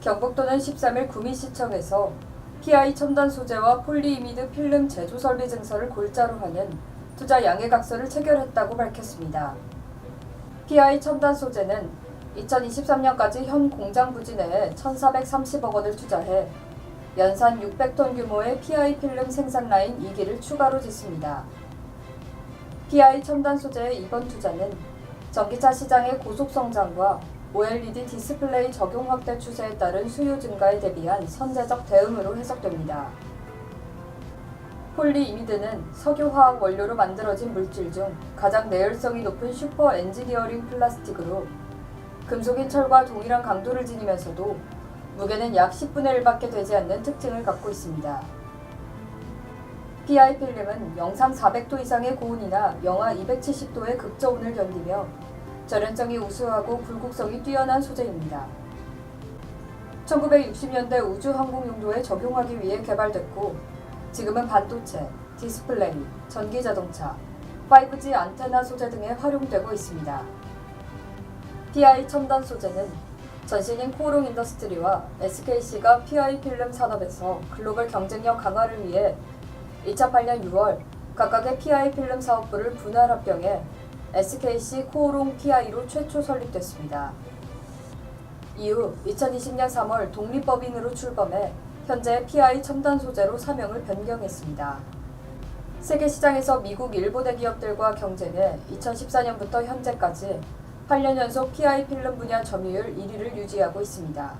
경북도는 13일 구미시청에서 PI 첨단 소재와 폴리이미드 필름 제조 설비 증서를 골자로 하는 투자 양해각서를 체결했다고 밝혔습니다. PI 첨단 소재는 2023년까지 현 공장 부지 내에 1,430억 원을 투자해 연산 600톤 규모의 PI 필름 생산 라인 2기를 추가로 짓습니다. PI 첨단 소재의 이번 투자는 전기차 시장의 고속 성장과 OLED 디스플레이 적용 확대 추세에 따른 수요 증가에 대비한 선제적 대응으로 해석됩니다. 폴리이미드는 석유화학 원료로 만들어진 물질 중 가장 내열성이 높은 슈퍼 엔지니어링 플라스틱으로 금속인 철과 동일한 강도를 지니면서도 무게는 약 10분의 1밖에 되지 않는 특징을 갖고 있습니다. PI 필름은 영상 400도 이상의 고온이나 영하 270도의 극저온을 견디며 절연성이 우수하고 굴곡성이 뛰어난 소재입니다. 1960년대 우주 항공 용도에 적용하기 위해 개발됐고 지금은 반도체, 디스플레이, 전기 자동차, 5G 안테나 소재 등에 활용되고 있습니다. PI 첨단 소재는 전신인 코오롱 인더스트리와 SKC가 PI 필름 산업에서 글로벌 경쟁력 강화를 위해 2008년 6월 각각의 PI 필름 사업부를 분할 합병해 SKC 코오롱 PI로 최초 설립됐습니다. 이후 2020년 3월 독립법인으로 출범해 현재 PI 첨단 소재로 사명을 변경했습니다. 세계 시장에서 미국, 일본의 기업들과 경쟁해 2014년부터 현재까지 8년 연속 PI 필름 분야 점유율 1위를 유지하고 있습니다.